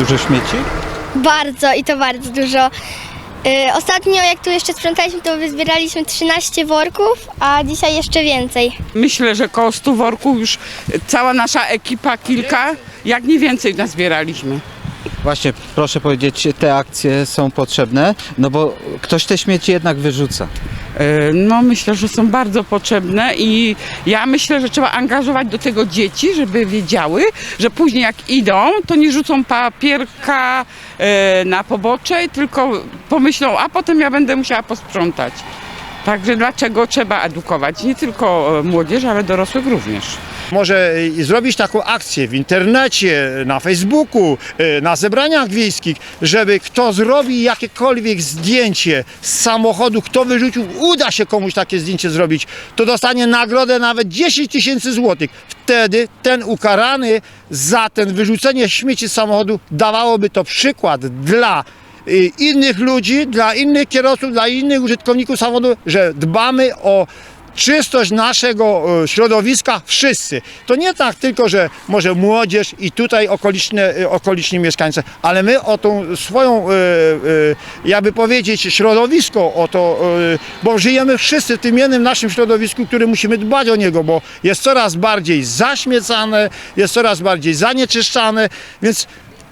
dużo śmieci? Bardzo i to bardzo dużo. Y, Ostatnio, jak tu jeszcze sprzątaliśmy, to wyzbieraliśmy 13 worków, a dzisiaj jeszcze więcej. Myślę, że koło 100 worków już cała nasza ekipa, kilka, jak nie więcej nazbieraliśmy. Właśnie, proszę powiedzieć, te akcje są potrzebne, no bo ktoś te śmieci jednak wyrzuca. E, No myślę, że są bardzo potrzebne i ja myślę, że trzeba angażować do tego dzieci, żeby wiedziały, że później jak idą, to nie rzucą papierka e, na pobocze, tylko pomyślą, a potem ja będę musiała posprzątać. Także dlaczego trzeba edukować nie tylko e, młodzież, ale dorosłych również. Może y, zrobić taką akcję w internecie, na Facebooku, y, na zebraniach wiejskich, żeby kto zrobi jakiekolwiek zdjęcie z samochodu, kto wyrzucił, uda się komuś takie zdjęcie zrobić, to dostanie nagrodę nawet 10 tysięcy złotych. Wtedy ten ukarany za ten wyrzucenie śmieci z samochodu dawałoby to przykład dla y, innych ludzi, dla innych kierowców, dla innych użytkowników samochodu, że dbamy o czystość naszego e, środowiska wszyscy. To nie tak tylko, że może młodzież i tutaj okoliczne, e, okoliczni mieszkańcy, ale my o tą swoją, e, jakby powiedzieć, środowisko, o to, bo żyjemy wszyscy w tym jednym naszym środowisku, który musimy dbać o niego, bo jest coraz bardziej zaśmiecane, jest coraz bardziej zanieczyszczane, więc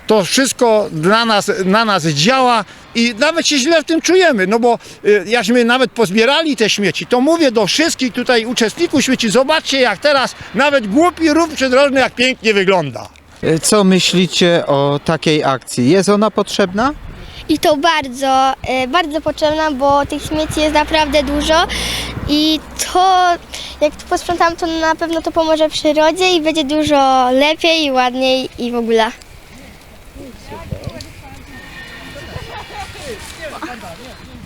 to wszystko dla nas, na nas działa i nawet się źle w tym czujemy, no bo y, jakśmy nawet pozbierali te śmieci, to mówię do wszystkich tutaj uczestników śmieci, zobaczcie jak teraz nawet głupi rów przydrożny jak pięknie wygląda. E, Co myślicie o takiej akcji? Jest ona potrzebna? I to bardzo, y, bardzo potrzebna, bo tych śmieci jest naprawdę dużo i to, jak to posprzątam, to na pewno to pomoże przyrodzie i będzie dużo lepiej i ładniej i w ogóle. 스킬 스킬 난다 아니야